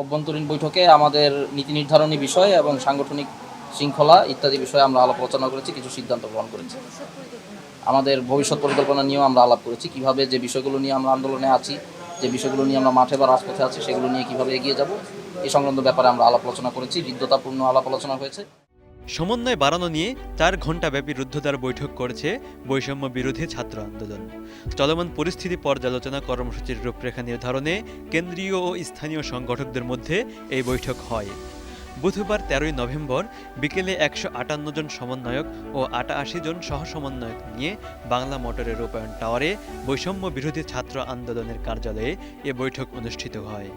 অভ্যন্তরীণ বৈঠকে আমাদের নীতি নির্ধারণী বিষয় এবং সাংগঠনিক শৃঙ্খলা ইত্যাদি বিষয়ে আমরা আলাপ আলোচনা করেছি, কিছু সিদ্ধান্ত গ্রহণ করেছি। আমাদের ভবিষ্যৎ পরিকল্পনা নিয়েও আমরা আলাপ করেছি, কীভাবে যে বিষয়গুলো নিয়ে আমরা আন্দোলনে আছি, যে বিষয়গুলো নিয়ে আমরা মাঠে বা রাজপথে আছি, সেগুলো নিয়ে কীভাবে এগিয়ে যাব এই সংক্রান্ত ব্যাপারে আমরা আলাপ আলোচনা করেছি হৃদ্যতাপূর্ণ আলাপ আলোচনা হয়েছে। সমন্বয় বাড়ানো নিয়ে চার ঘণ্টাব্যাপী রুদ্ধদ্বার বৈঠক করেছে বৈষম্য বিরোধী ছাত্র আন্দোলন। চলমান পরিস্থিতি পর্যালোচনা কর্মসূচির রূপরেখা নির্ধারণে কেন্দ্রীয় ও স্থানীয় সংগঠকদের মধ্যে এই বৈঠক হয়। বুধবার তেরোই নভেম্বর বিকেলে একশো আটান্ন জন সমন্বয়ক ও আটাশি জন সহ সমন্বয়ক নিয়ে বাংলা মোটরের রূপায়ণ টাওয়ারে বৈষম্য বিরোধী ছাত্র আন্দোলনের কার্যালয়ে এ বৈঠক অনুষ্ঠিত হয়।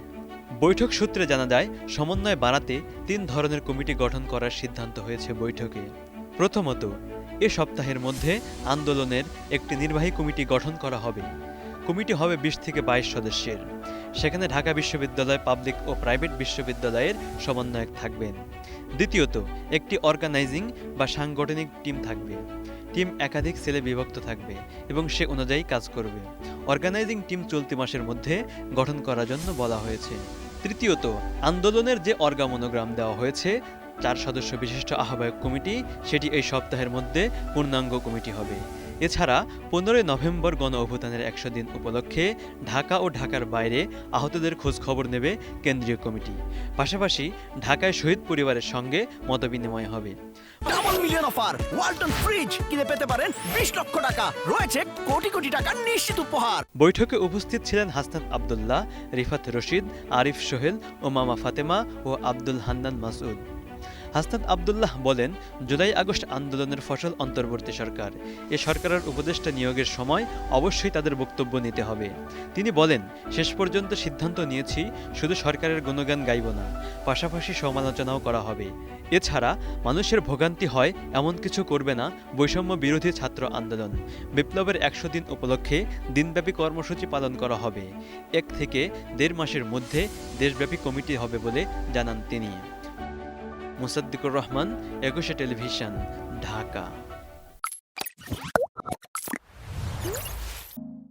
বৈঠক সূত্রে জানা যায়, সমন্বয় বাড়াতে তিন ধরনের কমিটি গঠন করার সিদ্ধান্ত হয়েছে বৈঠকে। প্রথমত, এ সপ্তাহের মধ্যে আন্দোলনের একটি নির্বাহী কমিটি গঠন করা হবে। কমিটি হবে বিশ থেকে বাইশ সদস্যের। সেখানে ঢাকা বিশ্ববিদ্যালয় পাবলিক ও প্রাইভেট বিশ্ববিদ্যালয়ের সমন্বয়ক থাকবেন। দ্বিতীয়ত, একটি অর্গানাইজিং বা সাংগঠনিক টিম থাকবে। টিম একাধিক সেলে বিভক্ত থাকবে এবং সে অনুযায়ী কাজ করবে। অর্গানাইজিং টিম চলতি মাসের মধ্যে গঠন করার জন্য বলা হয়েছে। তৃতীয়ত, আন্দোলনের যে অর্গামনোগ্রাম দেওয়া হয়েছে চার সদস্য বিশিষ্ট আহ্বায়ক কমিটি সেটি এই সপ্তাহের মধ্যে পূর্ণাঙ্গ কমিটি হবে। এছাড়া পনেরোই নভেম্বর গণ অভ্যুত্থানের একশো দিন উপলক্ষে ঢাকা ও ঢাকার বাইরে আহতদের খোঁজ খবর নেবে কেন্দ্রীয় কমিটি। পাশাপাশি ঢাকায় শহীদ পরিবারের সঙ্গে মতবিনিময় হবে। Double million offer Walton fridge কিনে পেতে পারেন বিশ লক্ষ টাকা। রয়েছে কোটি কোটি টাকার নিশ্চিত উপহার। বৈঠকে উপস্থিত ছিলেন হাসনাত আবদুল্লাহ রিফাত রশিদ আরিফ সোহেল ও মামা ফাতেমা ও আব্দুল হান্নান মাসউদ। হাসনাত আবদুল্লাহ বলেন, জুলাই আগস্ট আন্দোলনের ফসল অন্তর্বর্তী সরকার। এ সরকারের উপদেষ্টা নিয়োগের সময় অবশ্যই তাদের বক্তব্য নিতে হবে। তিনি বলেন, শেষ পর্যন্ত সিদ্ধান্ত নিয়েছি, শুধু সরকারের গুণগান গাইব না, পাশাপাশি সমালোচনাও করা হবে। এছাড়া মানুষের ভোগান্তি হয়, এমন কিছু করবে না, বৈষম্য বিরোধী ছাত্র আন্দোলন। বিপ্লবের একশো দিন উপলক্ষে দিনব্যাপী কর্মসূচি পালন করা হবে। এক থেকে দেড় মাসের মধ্যে দেশব্যাপী কমিটি হবে বলে জানান তিনি। মুসাদ্দিকুর রহমান একুশে টেলিভিশন ঢাকা।